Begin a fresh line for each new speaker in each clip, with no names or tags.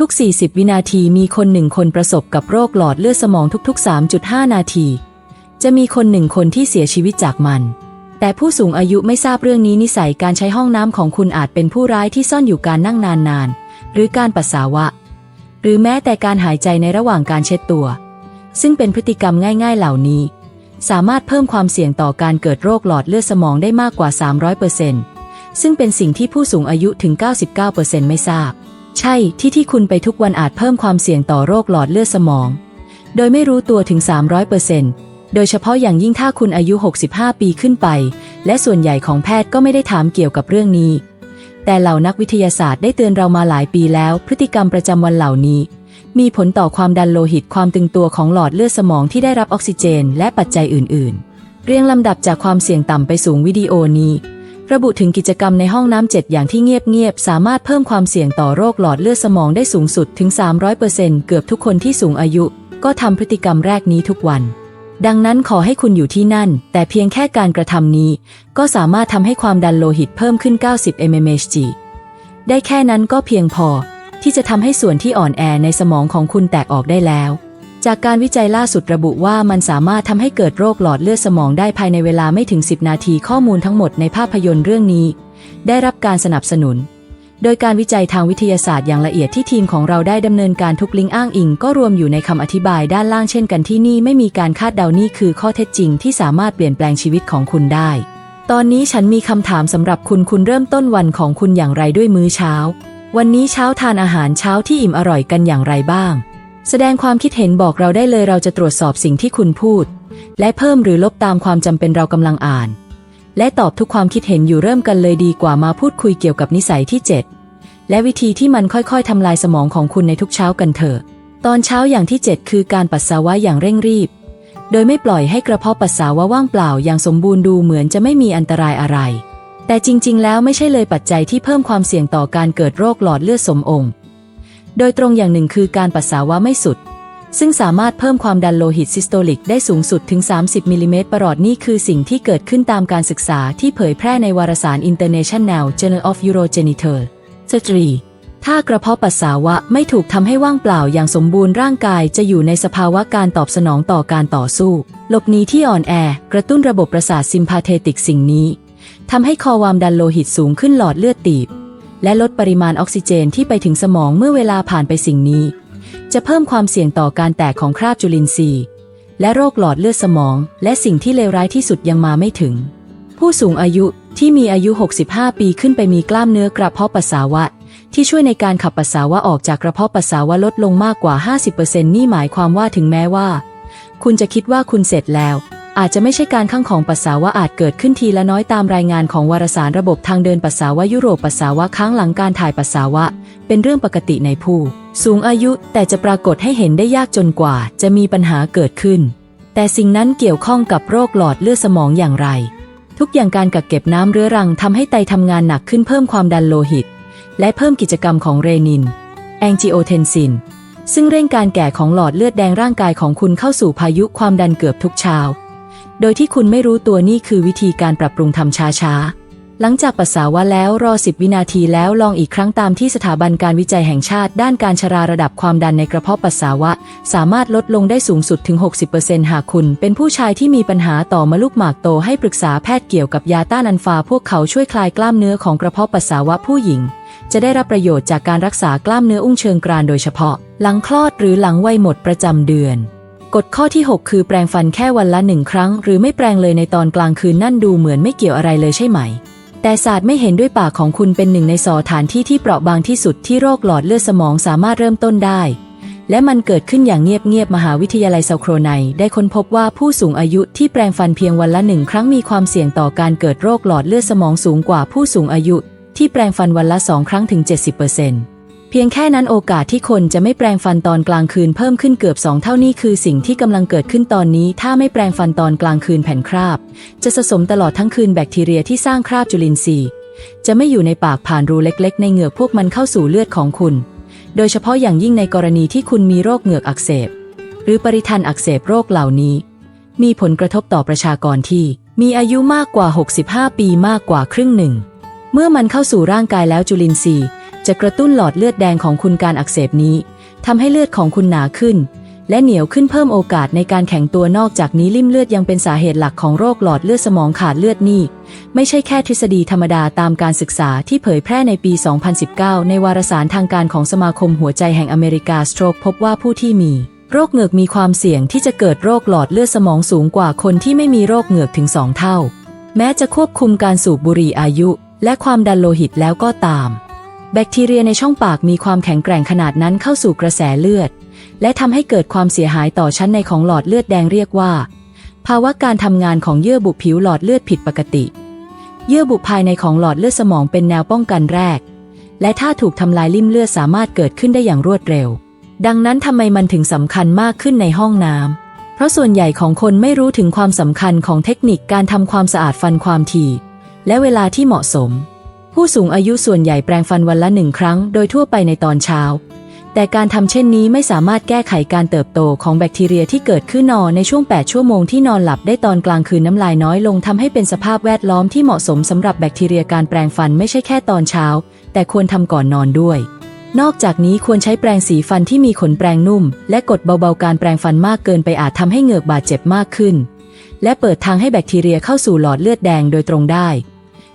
ทุกๆ 40 วินาทีมีคนหนึ่งคนประสบกับโรคหลอดเลือดสมองทุก ๆ 3.5 นาที จะมีคนหนึ่งคนที่เสียชีวิตจากมัน แต่ผู้สูงอายุไม่ทราบเรื่องนี้นิสัยการใช้ห้องน้ำของคุณอาจเป็นผู้ร้ายที่ซ่อนอยู่การนั่งนานๆ หรือการปัสสาวะ หรือแม้แต่การหายใจในระหว่างการเช็ดตัว ซึ่งเป็นพฤติกรรมง่าย ๆ เหล่านี้ สามารถเพิ่มความเสี่ยงต่อการเกิดโรคหลอดเลือดสมองได้มากกว่า 300%ซึ่งเป็นสิ่งที่ผู้สูงอายุถึง 99%ไม่ทราบ ใช่ที่ที่คุณไปทุกวันอาจเพิ่มความเสี่ยงต่อโรคหลอดเลือดสมอง โดยไม่รู้ตัวถึง 300%โดยเฉพาะอย่างยิ่งถ้าคุณอายุ 65 ปีขึ้นไป และส่วนใหญ่ของแพทย์ก็ไม่ได้ถามเกี่ยวกับเรื่องนี้ แต่เหล่านักวิทยาศาสตร์ได้เตือนเรามาหลายปีแล้ว พฤติกรรมประจำวันเหล่านี้ มีผลต่อความดันโลหิตความตึงตัวของหลอดเลือดสมองที่ได้รับออกซิเจน และปัจจัยอื่น ๆ เรียงลำดับจากความเสี่ยงต่ำไปสูงวิดีโอนี้ ระบุถึงกิจกรรมในห้องน้ำเจ็ดอย่างที่เงียบๆ สามารถเพิ่มความเสี่ยงต่อโรคหลอดเลือดสมองได้สูงสุดถึง 300%เกือบทุกคนที่สูงอายุ ก็ทำพฤติกรรมแรกนี้ทุกวัน ดังนั้นขอให้คุณอยู่ที่นั่น แต่เพียงแค่การกระทำนี้ ก็สามารถทำให้ความดันโลหิตเพิ่มขึ้น 90 mmHg ได้แค่นั้นก็เพียงพอ ที่จะทำให้ส่วนที่อ่อนแอในสมองของคุณแตกออกได้แล้ว จากการวิจัยล่าสุดระบุว่ามันสามารถทำให้เกิดโรคหลอดเลือดสมองได้ภายในเวลาไม่ถึง 10 นาทีข้อมูลทั้งหมดในภาพยนตร์เรื่องนี้ ได้รับการสนับสนุน โดยการวิจัยทางวิทยาศาสตร์อย่างละเอียดที่ทีมของเราได้ดำเนินการทุกลิงก์อ้างอิง ก็รวมอยู่ในคำอธิบายด้านล่างเช่นกันที่นี่ไม่มีการคาดเดานี่คือข้อเท็จจริงที่สามารถเปลี่ยนแปลงชีวิตของคุณได้ ตอนนี้ฉันมีคำถามสำหรับคุณคุณเริ่มต้นวันของคุณอย่างไรด้วยมื้อเช้า วันนี้เช้าทานอาหารเช้าที่อิ่มอร่อยกันอย่างไรบ้าง แสดงความคิดเห็นบอกเราได้เลยเราจะตรวจสอบสิ่งที่คุณพูด และเพิ่มหรือลบตามความจำเป็นเรากำลังอ่าน และตอบทุกความคิดเห็นอยู่เริ่มกันเลยดีกว่ามาพูดคุยเกี่ยวกับนิสัยที่ 7 และวิธีที่มันค่อยๆทำลายสมองของคุณในทุกเช้ากันเถอะ ตอนเช้าอย่างที่ 7 คือการปัสสาวะอย่างเร่งรีบ โดยไม่ปล่อยให้กระเพาะปัสสาวะว่างเปล่าอย่างสมบูรณ์ดูเหมือนจะไม่มีอันตรายอะไร แต่จริง ๆ แล้วไม่ใช่เลยปัจจัยที่เพิ่มความเสี่ยงต่อการเกิดโรคหลอดเลือดสมองค์ โดยตรงอย่างหนึ่งคือการปัสสาวะไม่สุด ซึ่งสามารถเพิ่มความดันโลหิตซิสโตลิกได้สูงสุดถึง 30 มิลลิเมตรประหลอดนี่คือสิ่งที่เกิดขึ้นตามการศึกษาที่เผยแพร่ในวารสาร International Journal of Urogenital Surgery ถ้ากระเพาะปัสสาวะไม่ถูกทำให้ว่างเปล่าอย่างสมบูรณ์ร่างกายจะอยู่ในสภาวะการตอบสนองต่อการต่อสู้หลบหนีที่อ่อนแอกระตุ้นระบบประสาทซิมพาเทติกสิ่งนี้ทำให้คอความดันโลหิตสูงขึ้นหลอดเลือดตีบ และลดปริมาณออกซิเจนที่ไปถึงสมองเมื่อเวลาผ่านไปสิ่งนี้ จะเพิ่มความเสี่ยงต่อการแตกของคราบจุลินทรีย์ และโรคหลอดเลือดสมอง และสิ่งที่เลวร้ายที่สุดยังมาไม่ถึง ผู้สูงอายุที่มีอายุ 65 ปีขึ้นไปมีกล้ามเนื้อกระเพาะปัสสาวะ ที่ช่วยในการขับปัสสาวะออกจากกระเพาะปัสสาวะลดลงมากกว่า 50%นี่หมายความว่าถึงแม้ว่า คุณจะคิดว่าคุณเสร็จแล้ว อาจจะไม่ใช่การข้างของปัสสาวะอาจเกิดขึ้นทีละน้อยตามรายงานของวารสารระบบทางเดินปัสสาวะยุโรปปัสสาวะค้างหลังการถ่ายปัสสาวะ เป็นเรื่องปกติในผู้ สูงอายุแต่จะปรากฏให้เห็นได้ยากจนกว่า จะมีปัญหาเกิดขึ้น แต่สิ่งนั้นเกี่ยวข้องกับโรคหลอดเลือดสมองอย่างไร ทุกอย่างการกักเก็บน้ำเรื้อรังทำให้ไตทำงานหนักขึ้นเพิ่มความดันโลหิต และเพิ่มกิจกรรมของเรนิน แองจิโอเทนซินซึ่งเร่งการแก่ของหลอดเลือดแดงร่างกายของคุณเข้าสู่พายุความดันเกือบทุกเช้า โดยที่คุณไม่รู้ตัวนี่คือวิธีการปรับปรุงทำช้าๆ หลังจากปัสสาวะแล้วรอ 10 วินาทีแล้วลองอีกครั้งตามที่สถาบันการวิจัยแห่งชาติ ด้านการชราระดับความดันในกระเพาะปัสสาวะ สามารถลดลงได้สูงสุดถึง 60%หากคุณ เป็นผู้ชายที่มีปัญหาต่อมลูกหมากโตให้ปรึกษาแพทย์เกี่ยวกับยาต้านอันฟาพวกเขาช่วยคลายกล้ามเนื้อของกระเพาะปัสสาวะผู้หญิง จะได้รับประโยชน์จากการรักษากล้ามเนื้ออุ้งเชิงกรานโดยเฉพาะ หลังคลอดหรือหลังวัยหมดประจำเดือน กฎข้อที่ 6 คือแปรงฟันแค่วันละหนึ่งครั้ง หรือไม่แปรงเลยในตอนกลางคืนนั่นดูเหมือนไม่เกี่ยวอะไรเลยใช่ไหม แต่ศาสตร์ไม่เห็นด้วยปากของคุณเป็นหนึ่งในสถานที่ที่เปราะบางที่สุดที่โรคหลอดเลือดสมองสามารถเริ่มต้นได้ และมันเกิดขึ้นอย่างเงียบๆมหาวิทยาลัยเซาโครไนได้ค้นพบว่าผู้สูงอายุที่แปรงฟันเพียงวันละหนึ่งครั้งมีความเสี่ยงต่อการเกิดโรคหลอดเลือดสมองสูงกว่าผู้สูงอายุ ที่แปรงฟันวันละสองครั้งถึง 70%เพียงแค่นั้นโอกาสที่คนจะไม่แปรงฟันตอนกลางคืนเพิ่มขึ้นเกือบสองเท่านี้คือสิ่งที่กำลังเกิดขึ้นตอนนี้ ถ้าไม่แปรงฟันตอนกลางคืนแผ่นคราบ จะสะสมตลอดทั้งคืนแบคทีเรียที่สร้างคราบจุลินทรีย์ จะไม่อยู่ในปากผ่านรูเล็ก ๆ ในเหงือกพวกมันเข้าสู่เลือดของคุณ โดยเฉพาะอย่างยิ่งในกรณีที่คุณมีโรคเหงือกอักเสบ หรือปริทันอักเสบโรคเหล่านี้ มีผลกระทบต่อประชากรที่ มีอายุมากกว่า 65 ปีมากกว่าครึ่งหนึ่ง เมื่อมันเข้าสู่ร่างกายแล้วจุลินทรีย์ จะกระตุ้นหลอดเลือดแดงของคุณการอักเสบนี้ทำให้เลือดของคุณหนาขึ้น และเหนียวขึ้นเพิ่มโอกาสในการแข็งตัวนอกจากนี้ลิ่มเลือดยังเป็นสาเหตุหลักของโรคหลอดเลือดสมองขาดเลือดนี่ ไม่ใช่แค่ทฤษฎีธรรมดาตามการศึกษาที่เผยแพร่ในปี 2019 ในวารสารทางการของสมาคมหัวใจแห่งอเมริกาสโตรกพบว่าผู้ที่มีโรคเหงือกมีความเสี่ยงที่จะเกิดโรคหลอดเลือดสมองสูงกว่าคนที่ไม่มีโรคเหงือกถึง2เท่า แม้จะควบคุมการสูบบุหรี่อายุ และความดันโลหิตแล้วก็ตาม แบคทีเรียในช่องปากมีความแข็งแกร่งขนาดนั้นเข้าสู่กระแสเลือด และทำให้เกิดความเสียหายต่อชั้นในของหลอดเลือดแดงเรียกว่า ภาวะการทำงานของเยื่อบุผิวหลอดเลือดผิดปกติ เยื่อบุภายในของหลอดเลือดสมองเป็นแนวป้องกันแรก และถ้าถูกทำลายลิ่มเลือดสามารถเกิดขึ้นได้อย่างรวดเร็ว ดังนั้นทำไมมันถึงสำคัญมากขึ้นในห้องน้ำเพราะส่วนใหญ่ของคนไม่รู้ถึงความสำคัญของเทคนิคการทำความสะอาดฟันความถี่และเวลาที่เหมาะสม ผู้สูงอายุส่วนใหญ่แปรงฟันวันละหนึ่งครั้งโดยทั่วไปในตอนเช้า แต่การทำเช่นนี้ไม่สามารถแก้ไขการเติบโตของแบคทีเรียที่เกิดขึ้นนอนในช่วง 8 ชั่วโมงที่นอนหลับได้ตอนกลางคืนน้ำลายน้อยลงทำให้เป็นสภาพแวดล้อมที่เหมาะสมสำหรับแบคทีเรียการแปรงฟันไม่ใช่แค่ตอนเช้า แต่ควรทำก่อนนอนด้วยนอกจากนี้ควรใช้แปรงสีฟันที่มีขนแปรงนุ่ม และกดเบาๆการแปรงฟันมากเกินไปอาจทำให้เหงือกบาดเจ็บมากขึ้น และเปิดทางให้แบคทีเรียเข้าสู่หลอดเลือดแดงโดยตรงได้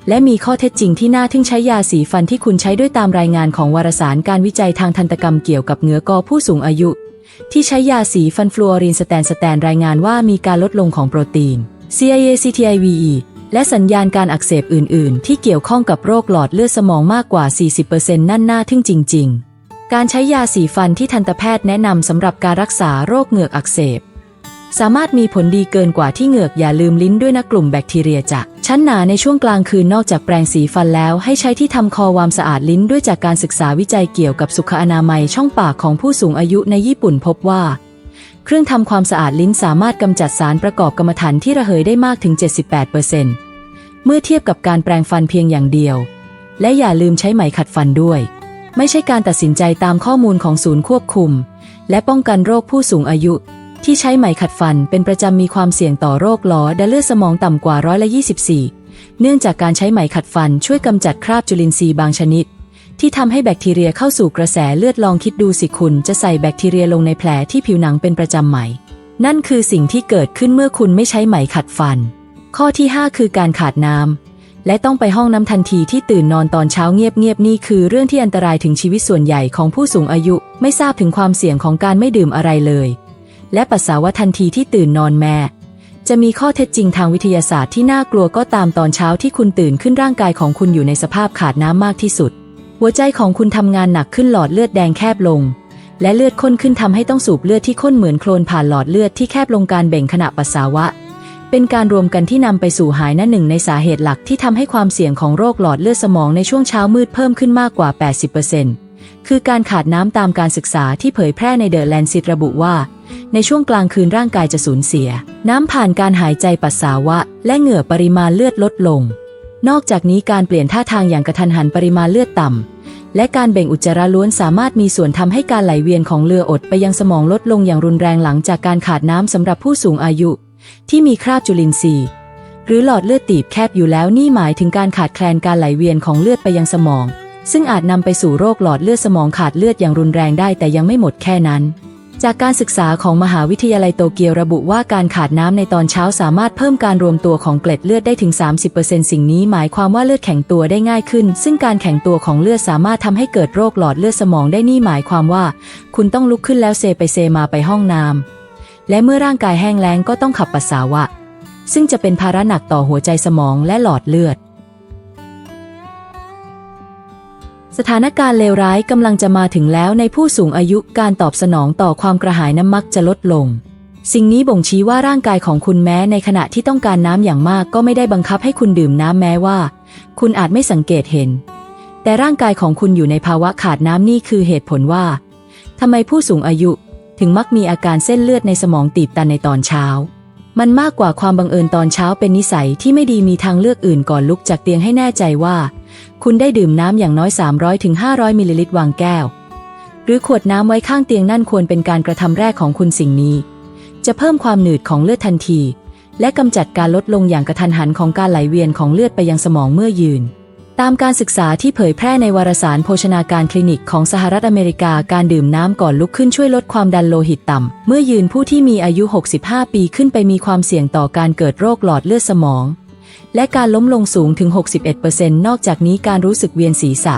และมีข้อเท็จจริงที่น่าทึ่งใช้ยาสีฟันที่คุณใช้ด้วยตามรายงานของวารสารการวิจัยทางทันตกรรมเกี่ยวกับเหงือกอผู้สูงอายุ ที่ใช้ยาสีฟันฟลูออรีนสแตนสแตนรายงานว่ามีการลดลงของโปรตีน CIACTIVE และสัญญาณการอักเสบอื่น ๆ ที่เกี่ยวข้องกับโรคหลอดเลือดสมองมากกว่า 40%นั่นน่าทึ่งจริง ๆ การใช้ยาสีฟันที่ทันตแพทย์แนะนำสำหรับการรักษาโรคเหงือกอักเสบ สามารถมีผลดีเกินกว่าที่เหงือกอย่าลืมลิ้นด้วยนะกลุ่มแบคทีเรียจากชั้นหนาในช่วงกลางคืนนอกจากแปรงสีฟันแล้ว ให้ใช้ที่ทำคอวามสะอาดลิ้นด้วยจากการศึกษาวิจัยเกี่ยวกับสุขอนามัยช่องปากของผู้สูงอายุในญี่ปุ่นพบว่าเครื่องทำความสะอาดลิ้นสามารถกำจัดสารประกอบกรรมฐานที่ระเหยได้มากถึง 78%เมื่อเทียบกับการแปรงฟันเพียงอย่างเดียว และอย่าลืมใช้ไหมขัดฟันด้วย ไม่ใช่การตัดสินใจตามข้อมูลของศูนย์ควบคุม และป้องกันโรคผู้สูงอายุ ที่ใช้ไหมขัดฟันเป็นประจำมีความเสี่ยงต่อโรคล้อและเลือดสมองต่ำกว่าร้อยละ24 เนื่องจากการใช้ไหมขัดฟันช่วยกำจัดคราบจุลินทรีย์บางชนิด ที่ทำให้แบคทีเรียเข้าสู่กระแสเลือดลองคิดดูสิคุณจะใส่แบคทีเรียลงในแผลที่ผิวหนังเป็นประจำไหม นั่นคือสิ่งที่เกิดขึ้นเมื่อคุณไม่ใช้ไหมขัดฟัน ข้อที่ 5 คือการขาดน้ำและต้องไปห้องน้ำทันทีที่ตื่นนอนตอนเช้าเงียบๆนี่คือเรื่องที่อันตรายถึงชีวิตส่วนใหญ่ของผู้สูงอายุ ไม่ทราบถึงความเสี่ยงของการไม่ดื่มอะไรเลย และปัสสาวะทันทีที่ตื่นนอนแม่จะมีข้อเท็จจริงทางวิทยาศาสตร์ที่น่ากลัวก็ตามตอนเช้าที่คุณตื่นขึ้นร่างกายของคุณอยู่ในสภาพขาดน้ำมากที่สุด หัวใจของคุณทำงานหนักขึ้นหลอดเลือดแดงแคบลง และเลือดข้นขึ้นทำให้ต้องสูบเลือดที่ข้นเหมือนโคลนผ่านหลอดเลือดที่แคบลงการเบ่งขณะปัสสาวะ เป็นการรวมกันที่นำไปสู่หายนั่นหนึ่งในสาเหตุหลักที่ทำให้ความเสี่ยงของโรคหลอดเลือดสมองในช่วงเช้ามืดเพิ่มขึ้นมากกว่า 80% คือการขาดน้ำตามการศึกษาที่เผยแพร่ในเดอะแลนซิตระบุว่า ในช่วงกลางคืนร่างกายจะสูญเสีย น้ำผ่านการหายใจปัสสาวะ และเหงื่อปริมาณเลือดลดลง นอกจากนี้การเปลี่ยนท่าทางอย่างกระทันหันปริมาณเลือดต่ำและการเบ่งอุจจาระล้วนสามารถมีส่วนทำให้การไหลเวียนของเลือดอดไปยังสมองลดลงอย่างรุนแรงหลังจากการขาดน้ำสำหรับผู้สูงอายุ ที่มีคราบจุลินทรีย์หรือหลอดเลือดตีบแคบอยู่แล้วนี่หมายถึงการขาดแคลนการไหลเวียนของเลือดไปยังสมอง ซึ่งอาจนำไปสู่โรคหลอดเลือดสมองขาดเลือดอย่างรุนแรงได้แต่ยังไม่หมดแค่นั้น จากการศึกษาของมหาวิทยาลัยโตเกียวระบุว่าการขาดน้ำในตอนเช้าสามารถเพิ่มการรวมตัวของเกล็ดเลือดได้ถึง 30%สิ่งนี้หมายความว่าเลือดแข็งตัวได้ง่ายขึ้น ซึ่งการแข็งตัวของเลือดสามารถทำให้เกิดโรคหลอดเลือดสมองได้นี่หมายความว่า คุณต้องลุกขึ้นแล้วเซไปเซมาไปห้องน้ำและเมื่อร่างกายแห้งแล้งก็ต้องขับปัสสาวะ ซึ่งจะเป็นภาระหนักต่อหัวใจสมองและหลอดเลือด สถานการณ์เลวร้ายกำลังจะมาถึงแล้วในผู้สูงอายุการตอบสนองต่อความกระหายน้ำมักจะลดลง สิ่งนี้บ่งชี้ว่าร่างกายของคุณแม้ในขณะที่ต้องการน้ำอย่างมากก็ไม่ได้บังคับให้คุณดื่มน้ำแม้ว่า คุณอาจไม่สังเกตเห็น แต่ร่างกายของคุณอยู่ในภาวะขาดน้ำนี่คือเหตุผลว่าทำไมผู้สูงอายุถึงมักมีอาการเส้นเลือดในสมองตีบตันในตอนเช้า มันมากกว่าความบังเอิญตอนเช้าเป็นนิสัยที่ไม่ดีมีทางเลือกอื่นก่อนลุกจากเตียงให้แน่ใจว่า คุณได้ดื่มน้ำอย่างน้อย 300ถึง500 มิลลิลิตรวางแก้ว หรือขวดน้ำไว้ข้างเตียงนั่นควรเป็นการกระทำแรกของคุณสิ่งนี้ จะเพิ่มความหนืดของเลือดทันที และกำจัดการลดลงอย่างกระทันหันของการไหลเวียนของเลือดไปยังสมองเมื่อยืน ตามการศึกษาที่เผยแพร่ในวารสารโภชนาการคลินิกของสหรัฐอเมริกาการดื่มน้ำก่อนลุกขึ้นช่วยลดความดันโลหิตต่ำ เมื่อยืนผู้ที่มีอายุ 65 ปีขึ้นไปมีความเสี่ยงต่อการเกิดโรคหลอดเลือดสมอง และการล้มลงสูงถึง 61%นอกจากนี้การรู้สึกเวียนศีรษะ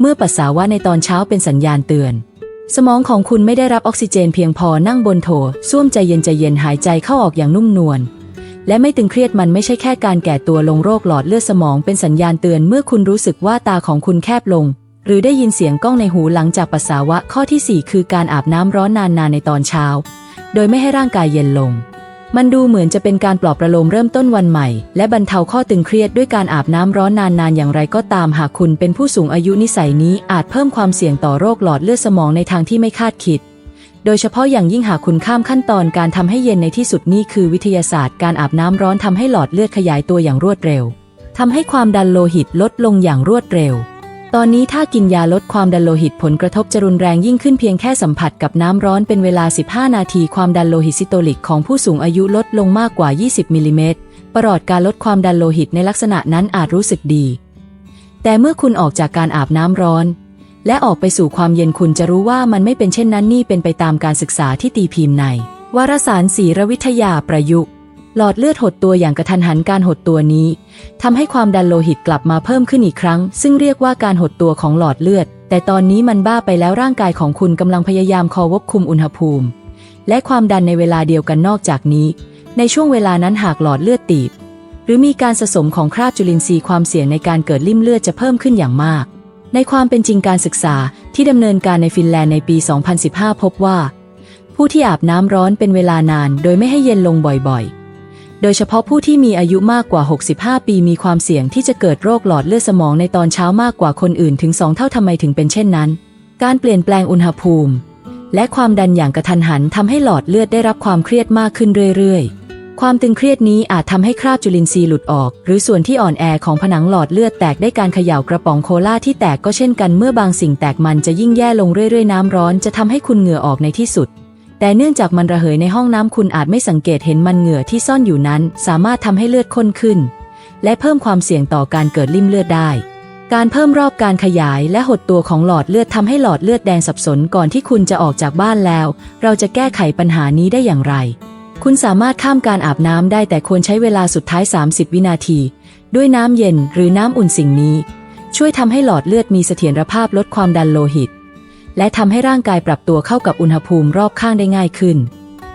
เมื่อปัสสาวะในตอนเช้าเป็นสัญญาณเตือน สมองของคุณไม่ได้รับออกซิเจนเพียงพอนั่งบนโถส้วมใจเย็นใจเย็นหายใจเข้าออกอย่างนุ่มนวล และไม่ตึงเครียดมันไม่ใช่แค่การแก่ตัวลงโรคหลอดเลือดสมองเป็นสัญญาณเตือนเมื่อคุณรู้สึกว่าตาของคุณแคบลง หรือได้ยินเสียงก้องในหูหลังจากปัสสาวะข้อที่ 4 คือการอาบน้ำร้อนนานๆในตอนเช้า โดยไม่ให้ร่างกายเย็นลง มันดูเหมือนจะเป็นการปลอบประโลมเริ่มต้นวันใหม่ และบรรเทาข้อตึงเครียดด้วยการอาบน้ำร้อนนานๆอย่างไรก็ตามหากคุณเป็นผู้สูงอายุนิสัยนี้อาจเพิ่มความเสี่ยงต่อโรคหลอดเลือดสมองในทางที่ไม่คาดคิด โดยเฉพาะอย่างยิ่งหากคุณข้ามขั้นตอนการทำให้เย็นในที่สุดนี่คือวิทยาศาสตร์การอาบน้ำร้อนทำให้หลอดเลือดขยายตัวอย่างรวดเร็วทำให้ความดันโลหิตลดลงอย่างรวดเร็ว ตอนนี้ถ้ากินยาลดความดันโลหิตผลกระทบจะรุนแรงยิ่งขึ้นเพียงแค่สัมผัสกับน้ำร้อนเป็นเวลา 15 นาที ความดันโลหิตซิโตลิกของผู้สูงอายุลดลงมากกว่า 20มิลลิเมตรประหลอดการลดความดันโลหิตในลักษณะนั้นอาจรู้สึกดี แต่เมื่อคุณออกจากการอาบน้ำร้อน และออกไปสู่ความเย็นคุณจะรู้ว่ามันไม่เป็นเช่นนั้นนี่เป็นไปตามการศึกษาที่ตีพิมพ์ใน วารสารศีรวิทยาประยุกต์หลอดเลือดหดตัวอย่างกระทันหันการหดตัวนี้ทำให้ความดันโลหิตกลับมาเพิ่มขึ้นอีกครั้ง ซึ่งเรียกว่าการหดตัวของหลอดเลือด แต่ตอนนี้มันบ้าไปแล้วร่างกายของคุณกำลังพยายามคอวบคุมอุณหภูมิ และความดันในเวลาเดียวกันนอกจากนี้ ในช่วงเวลานั้นหากหลอดเลือดตีบ หรือมีการสะสมของคราบจุลินทรีย์ความเสี่ยงในการเกิดลิ่มเลือดจะเพิ่มขึ้นอย่างมาก ในความเป็นจริงการศึกษาที่ดำเนินการในฟินแลนด์ในปี 2015 พบว่า ผู้ที่อาบน้ำร้อนเป็นเวลานาน โดยไม่ให้เย็นลงบ่อยๆ โดยเฉพาะผู้ที่มีอายุมากกว่า 65 ปีมีความเสี่ยงที่จะเกิดโรคหลอดเลือดสมองในตอนเช้ามากกว่าคนอื่นถึง 2 เท่าทำไมถึงเป็นเช่นนั้น การเปลี่ยนแปลงอุณหภูมิ และความดันอย่างกระทันหันทำให้หลอดเลือดได้รับความเครียดมากขึ้นเรื่อยๆ ความตึงเครียดนี้อาจทำให้คราบจุลินทรีย์หลุดออก หรือส่วนที่อ่อนแอของผนังหลอดเลือดแตกได้การเขย่ากระป๋องโคลาที่แตกก็เช่นกันเมื่อบางสิ่งแตกมันจะยิ่งแย่ลงเรื่อยๆ น้ำร้อนจะทำให้คุณเหงื่อออกในที่สุด แต่เนื่องจากมันระเหยในห้องน้ำคุณอาจไม่สังเกตเห็นมันเหงื่อที่ซ่อนอยู่นั้น สามารถทำให้เลือดข้นขึ้น และเพิ่มความเสี่ยงต่อการเกิดลิ่มเลือดได้การเพิ่มรอบการขยายและหดตัวของหลอดเลือดทำให้หลอดเลือดแดงสับสนก่อนที่คุณจะออกจากบ้านแล้ว เราจะแก้ไขปัญหานี้ได้อย่างไร คุณสามารถข้ามการอาบน้ำได้แต่ควรใช้เวลาสุดท้าย 30 วินาที ด้วยน้ำเย็นหรือน้ำอุ่นสิ่งนี้ ช่วยทำให้หลอดเลือดมีเสถียรภาพลดความดันโลหิต และทำให้ร่างกายปรับตัวเข้ากับอุณหภูมิรอบข้างได้ง่ายขึ้น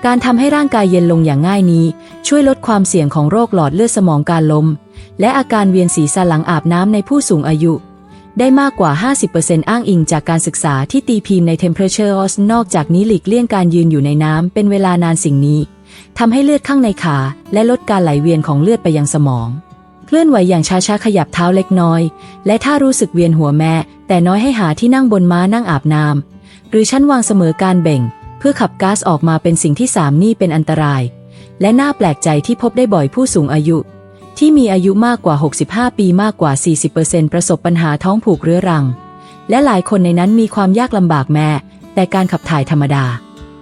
การทำให้ร่างกายเย็นลงอย่างง่ายนี้ ช่วยลดความเสี่ยงของโรคหลอดเลือดสมองการล้มและอาการเวียนศีรษะหลังอาบน้ำในผู้สูงอายุ ได้มากกว่า 50%อ้างอิงจากการศึกษาที่ตีพิมพ์ใน Temperature o s นอกจากนี้หลีกเลี่ยงการยืนอยู่ในน้ำเป็นเวลานานสิ่งนี้ ทำให้เลือดข้างในขาและลดการไหลเวียนของเลือดไปยังสมอง เคลื่อนไหวอย่างช้าๆขยับเท้าเล็กน้อย และถ้ารู้สึกเวียนหัวแม่ แต่น้อยให้หาที่นั่งบนม้านั่งอาบน้ำหรือชั้นวางเสมอการเบ่ง เพื่อขับก๊าซออกมาเป็นสิ่งที่สามนี่เป็นอันตราย และน่าแปลกใจที่พบได้บ่อยผู้สูงอายุ ที่มีอายุมากกว่า 65 ปีมากกว่า 40%ประสบปัญหาท้องผูกเรื้อรัง และหลายคนในนั้นมีความยากลำบากแม่แต่การขับถ่ายธรรมดา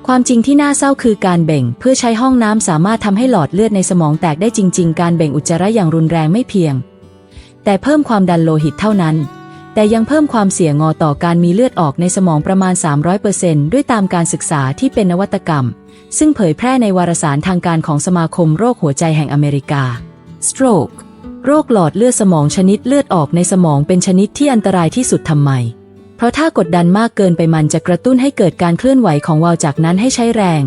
ความจริงที่น่าเศร้าคือการเบ่ง เพื่อใช้ห้องน้ำสามารถทำให้หลอดเลือดในสมองแตกได้จริง ๆ การเบ่งอุจจาระอย่างรุนแรงไม่เพียง แต่เพิ่มความดันโลหิตเท่านั้น แต่ยังเพิ่มความเสี่ยงงอต่อการมีเลือดออกในสมองประมาณ 300%ด้วยตามการศึกษาที่เป็นนวัตกรรม ซึ่งเผยแพร่ในวารสารทางการของสมาคมโรคหัวใจแห่งอเมริกา stroke โรคหลอดเลือดสมองชนิดเลือดออกในสมองเป็นชนิดที่อันตรายที่สุดทำไม เพราะถ้ากดดันมากเกินไปมันจะกระตุ้นให้เกิดการเคลื่อนไหวของวาล์วจากนั้นให้ใช้แรง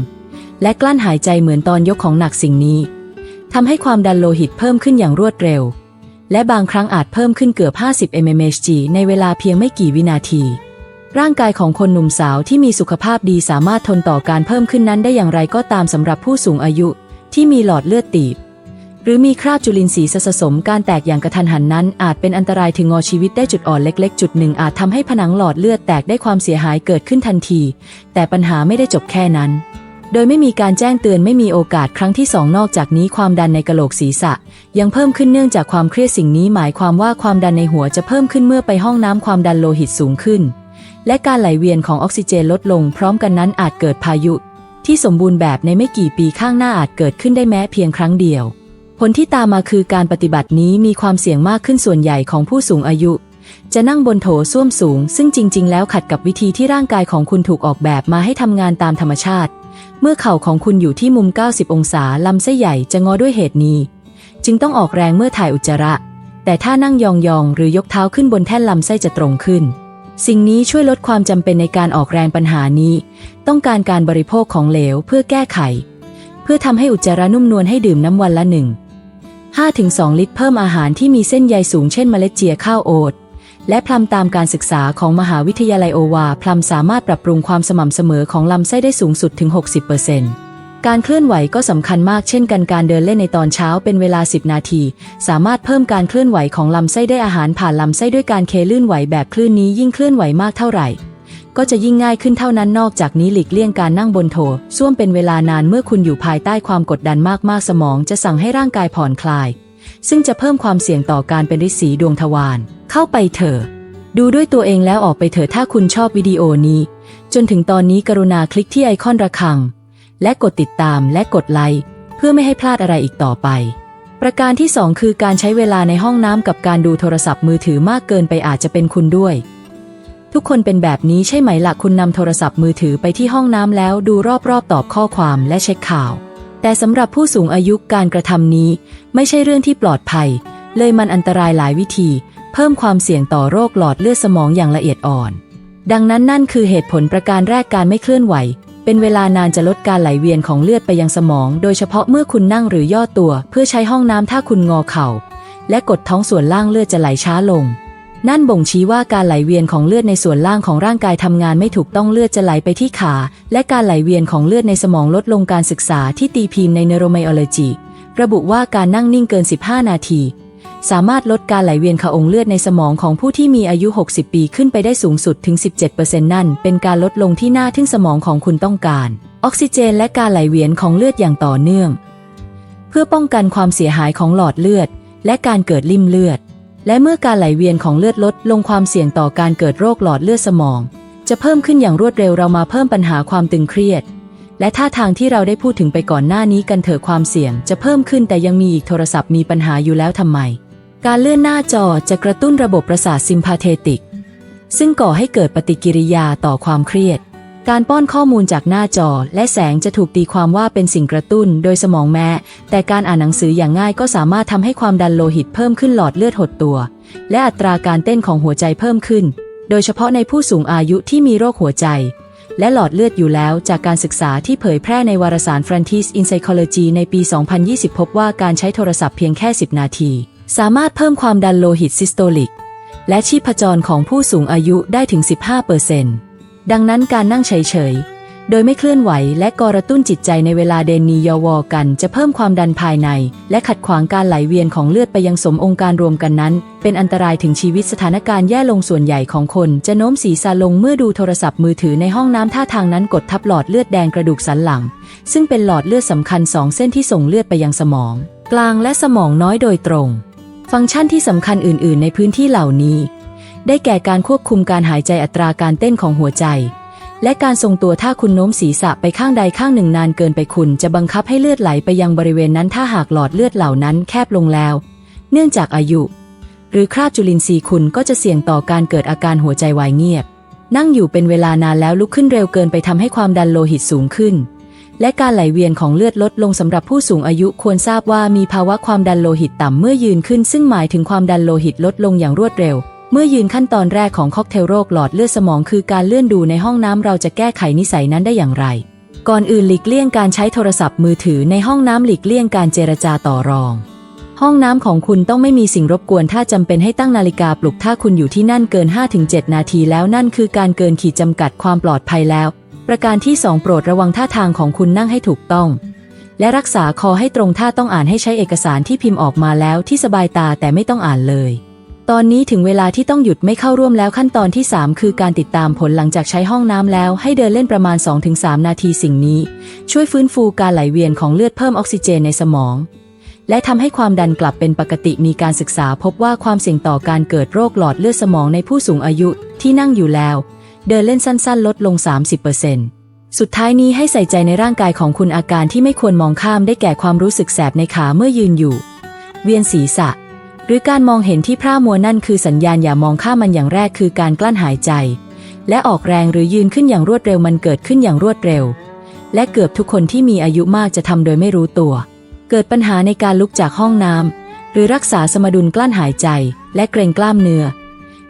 และกลั้นหายใจเหมือนตอนยกของหนักสิ่งนี้ทำให้ความดันโลหิตเพิ่มขึ้นอย่างรวดเร็ว และบางครั้งอาจเพิ่มขึ้นเกือบ 50 mmHg ในเวลาเพียงไม่กี่วินาที ร่างกายของคนหนุ่มสาวที่มีสุขภาพดีสามารถทนต่อการเพิ่มขึ้นนั้นได้อย่างไรก็ตามสำหรับผู้สูงอายุที่มีหลอดเลือดตีบ หรือมีคราบจุลินทรีย์สะสมการแตกอย่างกระทันหันนั้น อาจเป็นอันตรายถึงงอชีวิตได้จุดอ่อนเล็กๆ จุดหนึ่งอาจทำให้ผนังหลอดเลือดแตกได้ความเสียหายเกิดขึ้นทันที แต่ปัญหาไม่ได้จบแค่นั้น โดยไม่มีการแจ้งเตือนไม่มีโอกาสครั้งที่สองนอกจากนี้ความดันในกะโหลกศีรษะ ยังเพิ่มขึ้นเนื่องจากความเครียดสิ่งนี้หมายความว่าความดันในหัวจะเพิ่มขึ้นเมื่อไปห้องน้ำความดันโลหิตสูงขึ้น และการไหลเวียนของออกซิเจนลดลง พร้อมกันนั้นอาจเกิดพายุ ที่สมบูรณ์แบบในไม่กี่ปีข้างหน้าอาจเกิดขึ้นได้แม้เพียงครั้งเดียว ผลที่ตามมาคือการปฏิบัตินี้มีความเสี่ยงมากขึ้นส่วนใหญ่ของผู้สูงอายุ จะนั่งบนโถส้วมสูง ซึ่งจริง ๆ แล้วขัดกับวิธีที่ร่างกายของคุณถูกออกแบบมาให้ทำงานตามธรรมชาติ เมื่อเข่าของคุณอยู่ที่มุม 90 องศาลำไส้ใหญ่จะงอด้วยเหตุนี้ จึงต้องออกแรงเมื่อถ่ายอุจจาระ แต่ถ้านั่งยองๆหรือยกเท้าขึ้นบนแท่นลำไส้จะตรงขึ้น สิ่งนี้ช่วยลดความจำเป็นในการออกแรงปัญหานี้ ต้องการการบริโภคของเหลวเพื่อแก้ไข เพื่อทำให้อุจจาระนุ่มนวลให้ดื่มน้ำวันละหนึ่ง 5-2 ลิตรเพิ่มอาหารที่มีเส้นใยสูงเช่นเมล็ดเจียข้าวโอ๊ตและพลัมตามการศึกษาของมหาวิทยาลัยโอวา พลัมสามารถปรับปรุงความสม่ำเสมอของลำไส้ได้สูงสุดถึง 60%การเคลื่อนไหวก็สำคัญมากเช่นกันการเดินเล่นในตอนเช้าเป็นเวลา 10 นาที สามารถเพิ่มการเคลื่อนไหวของลำไส้ได้อาหารผ่านลำไส้ด้วยการเคลื่อนไหวแบบคลื่นนี้ยิ่งเคลื่อนไหวมากเท่าไหร่ ก็จะยิ่งง่ายขึ้นเท่านั้นนอกจากนี้หลีกเลี่ยงการนั่งบนโถส้วมเป็นเวลานานเมื่อคุณอยู่ภายใต้ความกดดันมากๆ สมองจะสั่งให้ร่างกายผ่อนคลาย ซึ่งจะเพิ่มความเสี่ยงต่อการเป็นริดสีดวงทวารเข้าไปเถอะดูด้วยตัวเองแล้วออกไปเถอะถ้าคุณชอบวิดีโอนี้ จนถึงตอนนี้กรุณาคลิกที่ไอคอนระฆัง และกดติดตามและกดไลค์เพื่อไม่ให้พลาดอะไรอีกต่อไป ประการที่ 2 คือการใช้เวลาในห้องน้ำกับการดูโทรศัพท์มือถือมากเกินไปอาจจะเป็นคุณด้วย ทุกคนเป็นแบบนี้ใช่ไหมละ่ะคุณนำโทรศัพท์มือถือไปที่ห้องน้ำแล้วดูรอบๆ ตอบข้อความและเช็คข่าว แต่สำหรับผู้สูงอายุการกระทำนี้ ไม่ใช่เรื่องที่ปลอดภัย เลยมันอันตรายหลายวิธี เพิ่มความเสี่ยงต่อโรคหลอดเลือดสมองอย่างละเอียดอ่อน ดังนั้นนั่นคือเหตุผลประการแรกการไม่เคลื่อนไหว เป็นเวลานานจะลดการไหลเวียนของเลือดไปยังสมอง โดยเฉพาะเมื่อคุณนั่งหรือย่อตัว เพื่อใช้ห้องน้ำถ้าคุณงอเข่า และกดท้องส่วนล่างเลือดจะไหลช้าลง นั่นบ่งชี้ว่าการไหลเวียนของเลือดในส่วนล่างของร่างกายทำงานไม่ถูกต้องเลือดจะไหลไปที่ขา และการไหลเวียนของเลือดในสมองลดลงการศึกษาที่ตีพิมพ์ใน Neurobiology ระบุว่าการนั่งนิ่งเกิน 15 นาที สามารถลดการไหลเวียนขององเลือดในสมองของผู้ที่มีอายุ 60 ปีขึ้นไปได้สูงสุดถึง 17%นั่น เป็นการลดลงที่น่าทึ่งสมองของคุณต้องการ ออกซิเจนและการไหลเวียนของเลือดอย่างต่อเนื่อง เพื่อป้องกันความเสียหายของหลอดเลือด และการเกิดลิ่มเลือด และเมื่อการไหลเวียนของเลือดลดลงความเสี่ยงต่อการเกิดโรคหลอดเลือดสมอง จะเพิ่มขึ้นอย่างรวดเร็วเรามาเพิ่มปัญหาความตึงเครียด และท่าทางที่เราได้พูดถึงไปก่อนหน้านี้กันเถอะความเสี่ยง จะเพิ่มขึ้นแต่ยังมีอีกโทรศัพท์มีปัญหาอยู่แล้วทำไม การเลื่อนหน้าจอจะกระตุ้นระบบประสาทซิมพาเทติก ซึ่งก่อให้เกิดปฏิกิริยาต่อความเครียด การป้อนข้อมูลจากหน้าจอ และแสงจะถูกตีความว่าเป็นสิ่งกระตุ้นโดยสมองแม้ แต่การอ่านหนังสืออย่างง่ายก็สามารถทำให้ความดันโลหิตเพิ่มขึ้นหลอดเลือดหดตัว และอัตราการเต้นของหัวใจเพิ่มขึ้น โดยเฉพาะในผู้สูงอายุที่มีโรคหัวใจ และหลอดเลือดอยู่แล้วจากการศึกษาที่เผยแพร่ในวารสาร Frontiers in Psychology ในปี 2020 พบว่าการใช้โทรศัพท์เพียงแค่ 10 นาที สามารถเพิ่มความดันโลหิตซิสโตลิก และชีพจรของผู้สูงอายุได้ถึง 15% ดังนั้นการนั่งเฉยๆ โดยไม่เคลื่อนไหวและกระตุ้นจิตใจในเวลาเดนนียอวอกันจะเพิ่มความดันภายใน และขัดขวางการไหลเวียนของเลือดไปยังสมองค์การรวมกันนั้น เป็นอันตรายถึงชีวิตสถานการณ์แย่ลงส่วนใหญ่ของคนจะโน้มศีรษะลงเมื่อดูโทรศัพท์มือถือในห้องน้ำท่าทางนั้นกดทับหลอดเลือดแดงกระดูกสันหลัง ซึ่งเป็นหลอดเลือดสำคัญสองเส้นที่ส่งเลือดไปยังสมอง กลางและสมองน้อยโดยตรง ฟังก์ชันที่สำคัญอื่น ๆ ในพื้นที่เหล่านี้ ได้แก่การควบคุมการหายใจอัตราการเต้นของหัวใจ และการทรงตัวถ้าคุณโน้มศีรษะไปข้างใดข้างหนึ่งนานเกินไปคุณ จะบังคับให้เลือดไหลไปยังบริเวณนั้นถ้าหากหลอดเลือดเหล่านั้นแคบลงแล้ว เนื่องจากอายุ หรือคราบจุลินทรีย์คุณก็จะเสี่ยงต่อการเกิดอาการหัวใจวายเงียบ นั่งอยู่เป็นเวลานานแล้วลุกขึ้นเร็วเกินไปทำให้ความดันโลหิตสูงขึ้นและการไหลเวียนของเลือดลดลงสำหรับผู้สูงอายุควรทราบว่ามีภาวะความดันโลหิตต่ำเมื่อยืนขึ้น ซึ่งหมายถึงความดันโลหิตลดลงอย่างรวดเร็ว เมื่อยืนขั้นตอนแรกของค็อกเทลโรคหลอดเลือดสมองคือการเลื่อนดูในห้องน้ำเราจะแก้ไขนิสัยนั้นได้อย่างไร ก่อนอื่นหลีกเลี่ยงการใช้โทรศัพท์มือถือในห้องน้ำหลีกเลี่ยงการเจรจาต่อรอง ห้องน้ำของคุณต้องไม่มีสิ่งรบกวน ถ้าจำเป็นให้ตั้งนาฬิกาปลุกถ้าคุณอยู่ที่นั่นเกิน 5-7 นาทีแล้วนั่นคือการเกินขีดจำกัดความปลอดภัยแล้ว ประการที่ 2 โปรดระวังท่าทางของคุณนั่งให้ถูกต้องและรักษาคอให้ตรงถ้าต้องอ่านให้ใช้เอกสารที่พิมพ์ออกมาแล้วที่สบายตาแต่ไม่ต้องอ่านเลย ตอนนี้ถึงเวลาที่ต้องหยุดไม่เข้าร่วมแล้วขั้นตอนที่ 3 คือการติดตามผลหลังจากใช้ห้องน้ำแล้ว ให้เดินเล่นประมาณ 2-3 นาทีสิ่งนี้ ช่วยฟื้นฟูการไหลเวียนของเลือดเพิ่มออกซิเจนในสมอง และทำให้ความดันกลับเป็นปกติมีการศึกษาพบว่าความเสี่ยงต่อการเกิดโรคหลอดเลือดสมองในผู้สูงอายุที่นั่งอยู่แล้ว เดินเล่นสั้น ๆ ลดลง 30%สุดท้ายนี้ให้ใส่ใจในร่างกายของคุณอาการที่ไม่ควรมองข้ามได้แก่ความรู้สึกแสบในขาเมื่อยืนอยู่ เวียนศีรษะ หรือการมองเห็นที่พร่ามัวนั่นคือสัญญาณอย่ามองข้ามมันอย่างแรกคือการกลั้นหายใจ และออกแรงหรือยืนขึ้นอย่างรวดเร็วมันเกิดขึ้นอย่างรวดเร็ว และเกือบทุกคนที่มีอายุมากจะทำโดยไม่รู้ตัว เกิดปัญหาในการลุกจากห้องน้ำหรือรักษาสมดุลกลั้นหายใจ และเกรงกล้ามเนื้อ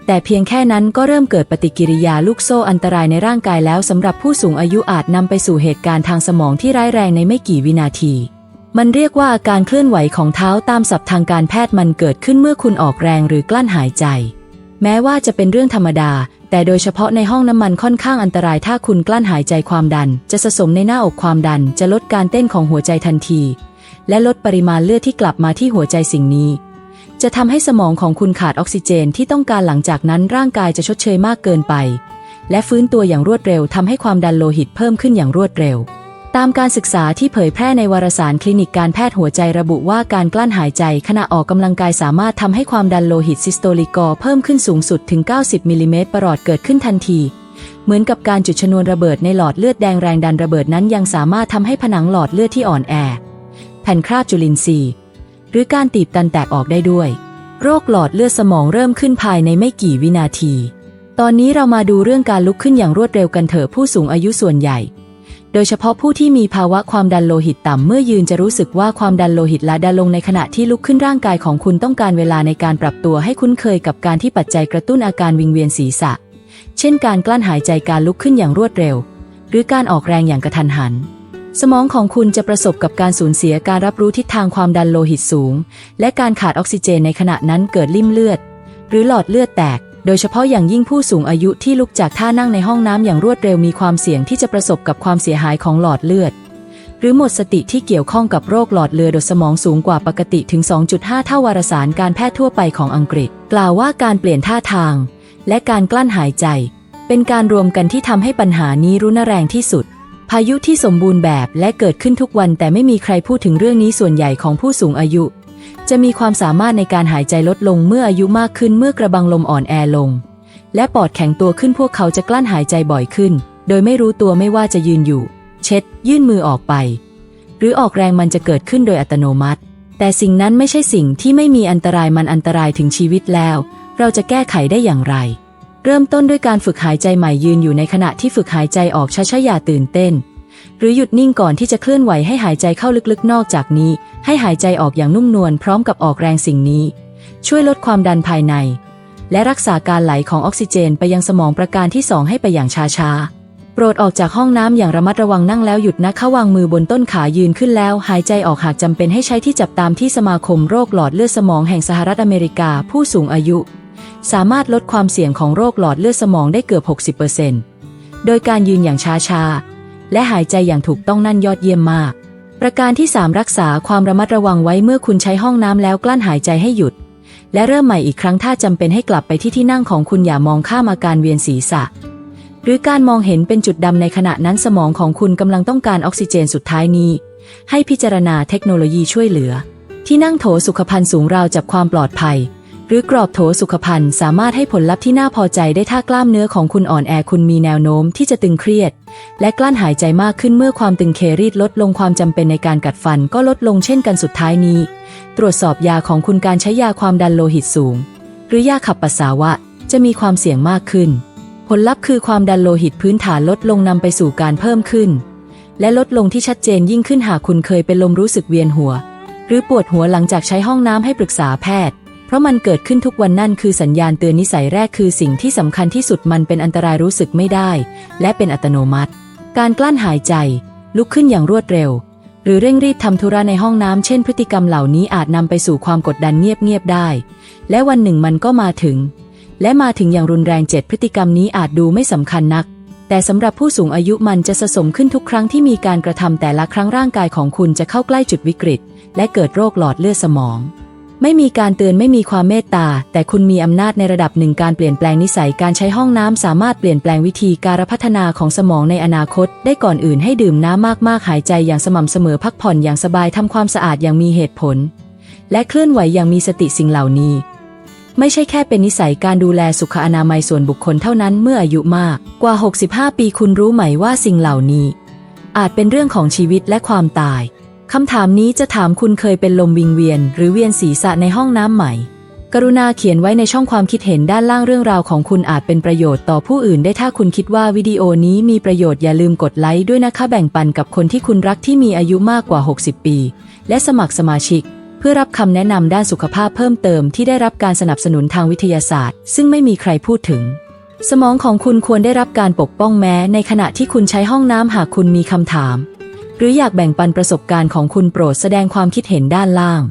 แต่เพียงแค่นั้นก็เริ่มเกิดปฏิกิริยาลูกโซ่อันตรายในร่างกายแล้วสำหรับผู้สูงอายุอาจนำไปสู่เหตุการณ์ทางสมองที่ร้ายแรงในไม่กี่วินาที มันเรียกว่าอาการเคลื่อนไหวของเท้าตามศัพท์ทางการแพทย์มันเกิดขึ้นเมื่อคุณออกแรงหรือกลั้นหายใจ แม้ว่าจะเป็นเรื่องธรรมดา แต่โดยเฉพาะในห้องน้ำมันค่อนข้างอันตรายถ้าคุณกลั้นหายใจความดัน จะสะสมในหน้าอกความดัน จะลดการเต้นของหัวใจทันที และลดปริมาณเลือดที่กลับมาที่หัวใจสิ่งนี้ จะทำให้สมองของคุณขาดออกซิเจนที่ต้องการหลังจากนั้นร่างกายจะชดเชยมากเกินไป และฟื้นตัวอย่างรวดเร็วทำให้ความดันโลหิตเพิ่มขึ้นอย่างรวดเร็ว ตามการศึกษาที่เผยแพร่ในวารสารคลินิกการแพทย์หัวใจระบุว่าการกลั้นหายใจขณะออกกำลังกายสามารถทำให้ความดันโลหิตซิสโตลิกอเพิ่มขึ้นสูงสุดถึง 90มิลลิเมตรประหลอดเกิดขึ้นทันที เหมือนกับการจุดชนวนระเบิดในหลอดเลือดแดงแรงดันระเบิดนั้นยังสามารถทำให้ผนังหลอดเลือดที่อ่อนแอ แผ่นคราบจุลินทรีย์ หรือการตีบตันแตกออกได้ด้วย โรคหลอดเลือดสมองเริ่มขึ้นภายในไม่กี่วินาที ตอนนี้เรามาดูเรื่องการลุกขึ้นอย่างรวดเร็วกันเถอะผู้สูงอายุส่วนใหญ่ โดยเฉพาะผู้ที่มีภาวะความดันโลหิตต่ำเมื่อยืนจะรู้สึกว่าความดันโลหิตละดันลงในขณะที่ลุกขึ้นร่างกายของคุณต้องการเวลาในการปรับตัวให้คุ้นเคยกับการที่ปัจจัยกระตุ้นอาการวิงเวียนศีรษะ เช่นการกลั้นหายใจการลุกขึ้นอย่างรวดเร็ว หรือการออกแรงอย่างกระทันหัน สมองของคุณจะประสบกับการสูญเสียการรับรู้ทิศทางความดันโลหิตสูง และการขาดออกซิเจนในขณะนั้นเกิดลิ่มเลือด หรือหลอดเลือดแตก โดยเฉพาะอย่างยิ่งผู้สูงอายุที่ลุกจากท่านั่งในห้องน้ำอย่างรวดเร็วมีความเสี่ยงที่จะประสบกับความเสียหายของหลอดเลือด หรือหมดสติที่เกี่ยวข้องกับโรคหลอดเลือดสมองสูงกว่าปกติถึง 2.5 เท่าวารสารการแพทย์ทั่วไปของอังกฤษ กล่าวว่าการเปลี่ยนท่าทาง และการกลั้นหายใจ เป็นการรวมกันที่ทำให้ปัญหานี้รุนแรงที่สุด พายุที่สมบูรณ์แบบและเกิดขึ้นทุกวันแต่ไม่มีใครพูดถึงเรื่องนี้ส่วนใหญ่ของผู้สูงอายุ จะมีความสามารถในการหายใจลดลงเมื่ออายุมากขึ้นเมื่อกระบังลมอ่อนแอลง และปอดแข็งตัวขึ้นพวกเขาจะกลั้นหายใจบ่อยขึ้น โดยไม่รู้ตัวไม่ว่าจะยืนอยู่ เช็ด ยื่นมือออกไป หรือออกแรงมันจะเกิดขึ้นโดยอัตโนมัติ แต่สิ่งนั้นไม่ใช่สิ่งที่ไม่มีอันตรายมันอันตรายถึงชีวิตแล้ว เราจะแก้ไขได้อย่างไร เริ่มต้นด้วยการฝึกหายใจใหม่ยืนอยู่ในขณะที่ฝึกหายใจออกช้าๆอย่าตื่นเต้น หรือหยุดนิ่งก่อนที่จะเคลื่อนไหวให้หายใจเข้าลึกๆ นอกจากนี้ ให้หายใจออกอย่างนุ่มนวลพร้อมกับออกแรงสิ่งนี้ ช่วยลดความดันภายใน และรักษาการไหลของออกซิเจนไปยังสมองประการที่สองให้ไปอย่างช้าๆ โปรดออกจากห้องน้ำอย่างระมัดระวังนั่งแล้วหยุดนะเข้าวางมือบนต้นขายืนขึ้นแล้ว หายใจออกหากจำเป็นให้ใช้ที่จับตามที่สมาคมโรคหลอดเลือดสมองแห่งสหรัฐอเมริกา ผู้สูงอายุ สามารถลดความเสี่ยงของโรคหลอดเลือดสมองได้เกือบ 60%โดยการยืนอย่างช้าๆ และหายใจอย่างถูกต้องนั่นยอดเยี่ยมมาก ประการที่ 3 รักษาความระมัดระวังไว้เมื่อคุณใช้ห้องน้ำแล้วกลั้นหายใจให้หยุด และเริ่มใหม่อีกครั้งถ้าจำเป็นให้กลับไปที่ที่นั่งของคุณอย่ามองข้ามอาการเวียนศีรษะ หรือการมองเห็นเป็นจุดดำในขณะนั้นสมองของคุณกำลังต้องการออกซิเจนสุดท้ายนี้ ให้พิจารณาเทคโนโลยีช่วยเหลือ ที่นั่งโถสุขภัณฑ์สูงราวจับความปลอดภัย หรือกรอบโถสุขภัณฑ์สามารถให้ผลลัพธ์ที่น่าพอใจได้ถ้ากล้ามเนื้อของคุณอ่อนแอคุณมีแนวโน้มที่จะตึงเครียด และกลั้นหายใจมากขึ้นเมื่อความตึงเครียดลดลงความจำเป็นในการกัดฟันก็ลดลงเช่นกันสุดท้ายนี้ ตรวจสอบยาของคุณการใช้ยาความดันโลหิตสูง หรือยาขับปัสสาวะจะมีความเสี่ยงมากขึ้น ผลลัพธ์คือความดันโลหิตพื้นฐานลดลงนำไปสู่การเพิ่มขึ้น และลดลงที่ชัดเจนยิ่งขึ้นหากคุณเคยเป็นลมรู้สึกเวียนหัว หรือปวดหัวหลังจากใช้ห้องน้ำให้ปรึกษาแพทย์ เพราะมันเกิดขึ้นทุกวันนั่นคือสัญญาณเตือนนิสัยแรกคือสิ่งที่สำคัญที่สุดมันเป็นอันตรายรู้สึกไม่ได้ และเป็นอัตโนมัติ การกลั้นหายใจ ลุกขึ้นอย่างรวดเร็ว หรือเร่งรีบทำธุระในห้องน้ำเช่น พฤติกรรมเหล่านี้อาจนำไปสู่ความกดดันเงียบๆได้ และวันหนึ่งมันก็มาถึง และมาถึงอย่างรุนแรงเจ็ดพฤติกรรมนี้อาจดูไม่สำคัญนักแต่สำหรับผู้สูงอายุมันจะสะสมขึ้นทุกครั้งที่มีการกระทำแต่ละครั้งร่างกายของคุณจะเข้าใกล้จุดวิกฤต และเกิดโรคหลอดเลือดสมอง ไม่มีการเตือนไม่มีความเมตตา แต่คุณมีอำนาจในระดับหนึ่งการเปลี่ยนแปลงนิสัยการใช้ห้องน้ำสามารถเปลี่ยนแปลงวิธีการพัฒนาของสมองในอนาคต ได้ก่อนอื่นให้ดื่มน้ำมากๆ หายใจอย่างสม่ำเสมอพักผ่อนอย่างสบายทำความสะอาดอย่างมีเหตุผล และเคลื่อนไหวอย่างมีสติสิ่งเหล่านี้ ไม่ใช่แค่เป็นนิสัยการดูแลสุขอนามัยส่วนบุคคลเท่านั้นเมื่ออายุมากกว่า 65 ปีคุณรู้ไหมว่าสิ่งเหล่านี้ อาจเป็นเรื่องของชีวิตและความตาย คำถามนี้จะถามคุณเคยเป็นลมวิงเวียน หรือเวียนศีรษะในห้องน้ำไหม กรุณาเขียนไว้ในช่องความคิดเห็นด้านล่างเรื่องราวของคุณอาจเป็นประโยชน์ต่อผู้อื่นได้ถ้าคุณคิดว่าวิดีโอนี้มีประโยชน์อย่าลืมกดไลค์ด้วยนะคะแบ่งปันกับคนที่คุณรักที่มีอายุมากกว่า 60 ปี และสมัครสมาชิก เพื่อรับคำแนะนำด้านสุขภาพเพิ่มเติมที่ได้รับการสนับสนุนทางวิทยาศาสตร์ ซึ่งไม่มีใครพูดถึงสมองของคุณควรได้รับการปกป้องแม้ ในขณะที่คุณใช้ห้องน้ำหากคุณมีคำถาม หรืออยากแบ่งปันประสบการณ์ของคุณโปรดแสดงความคิดเห็นด้านล่าง